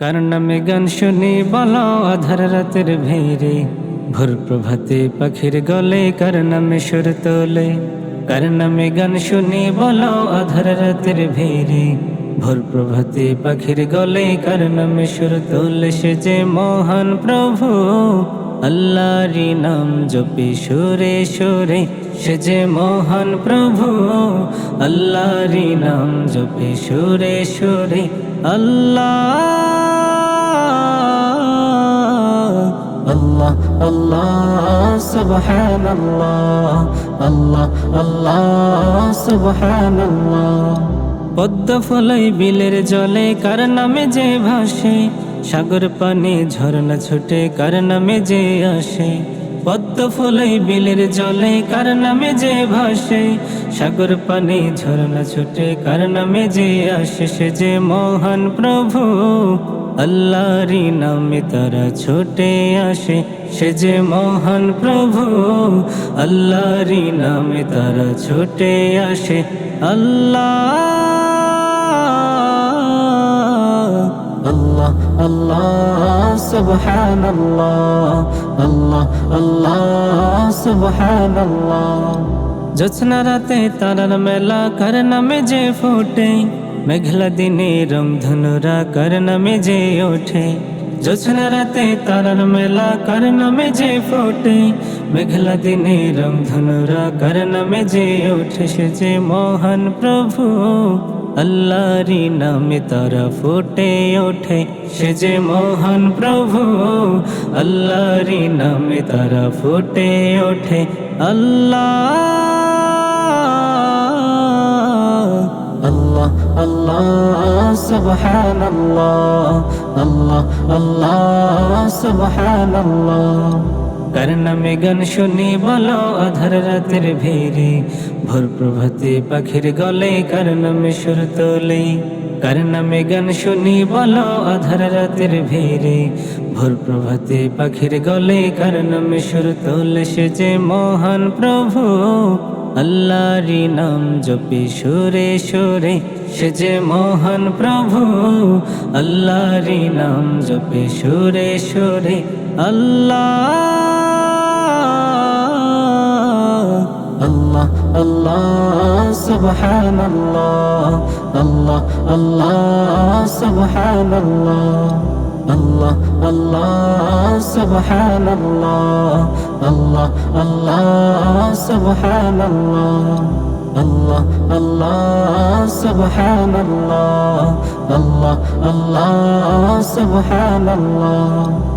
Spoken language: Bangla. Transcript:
কার নামে গান শুনি, বলো আধার রাতের ভিড়ে। ভোর প্রভাতে পাখির গলে কার নামে সুর তোলে। কার নামে গান শুনি, বলো আধার রাতের ভিড়ে। ভোর প্রভাতে পাখির গলে কার নামে সুর তোলে। সে যে মহান প্রভু, আল্লাহরি নাম জপি সুরে সুরে। সে যে মহান প্রভু, আল্লাহরি নাম জপি সুরে সুরে। আল্লাহ আল্লাহ আল্লাহ আল্লাহ আল্লাহ, সুবহানাল্লাহ। ফলাই বিলের জলে কার নামে যে ভাসে, সাগর পানি ঝর্ণা ছুটে কার নামে যে আসে। পদ্ম ফলাই বিলের জলে কার নামে যে ভাসে, সাগর পানি ঝর্ণা ছুটে কার নামে যে আসে, সে যে মহান প্রভু। আল্লাহরি নামে তারা ছোটে আসে, সে যে মহান প্রভু। আল্লাহরি নামে তারা ছোটে আসে, আল্লাহ। আল্লাহ আল্লাহ, সুবহানাল্লাহ। আল্লাহ আল্লাহ, সুবহানাল্লাহ। জোছনা রাতে তারার মেলা কার নামে যে ফোটে মেঘলা দিনে রংধনুরা কার নামে যে ওঠে। জোছনা রাতে তারার মেলা কার নামে যে ফোটে। মেঘলা দিনে রংধনুরা কার নামে যে ওঠে সে যে মহান প্রভু। আল্লাহরি নামে তারা ফুটে ওঠে সে যে মহান প্রভু। আল্লাহরি নামে তারা ফুটে ওঠে। আল্লাহ গান শুনি বলো, আধার রাতের ভিড়ে। ভোর প্রভাতে পাখির গলে কার সুর তোলে। কার গান শুনি বলো, আধার রাতের ভিড়ে। ভোর প্রভাতে পাখির গলে সুর তোলে সে যে মহান প্রভু। আল্লাহরি নাম জপি, সুরে সুরে সে যে মহান প্রভু। আল্লাহরি নাম জপি, সুরে সুরে আল্লাহ। আল্লাহ আল্লাহ, সুবহানাল্লাহ। আল্লাহ আল্লাহ আল্লাহ সুবহানাল্লাহ। আল্লাহ আল্লাহ সুবহানাল্লাহ আল্লাহ আল্লাহ সুবহানাল্লাহ আল্লাহ আল্লাহ সুবহানাল্লাহ আল্লাহ আল্লাহ সুবহানাল্লাহ